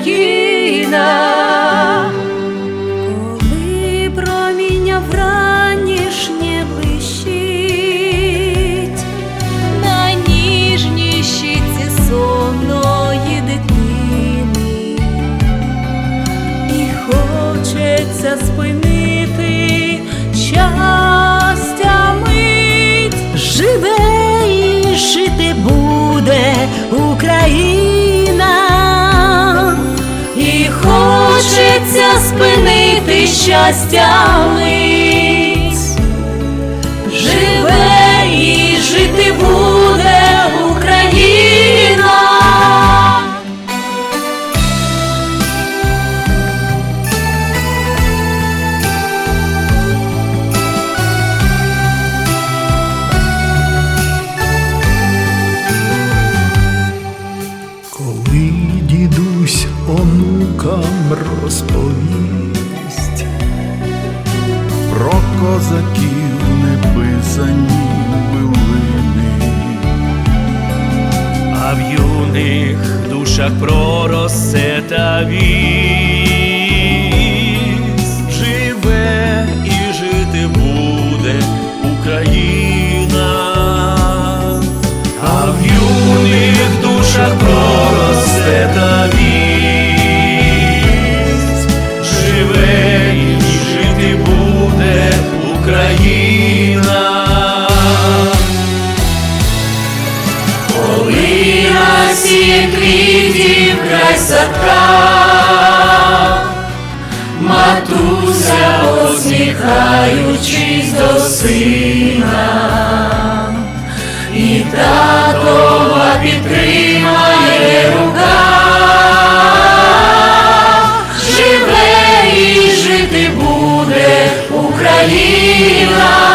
Україна. Коли проміння вранішнє блищить на ніжній щиці сонної дитини, і хочеться спинити хочеться спинити щастя мить, живе і жити буде Україна. Коли онукам розповість про козаків неписані билини, а в юних душах проросте та вість. коли насіє квітів красота, матуся, усміхаючись до сина, і татова підтримає рука, живе і жити буде Україна.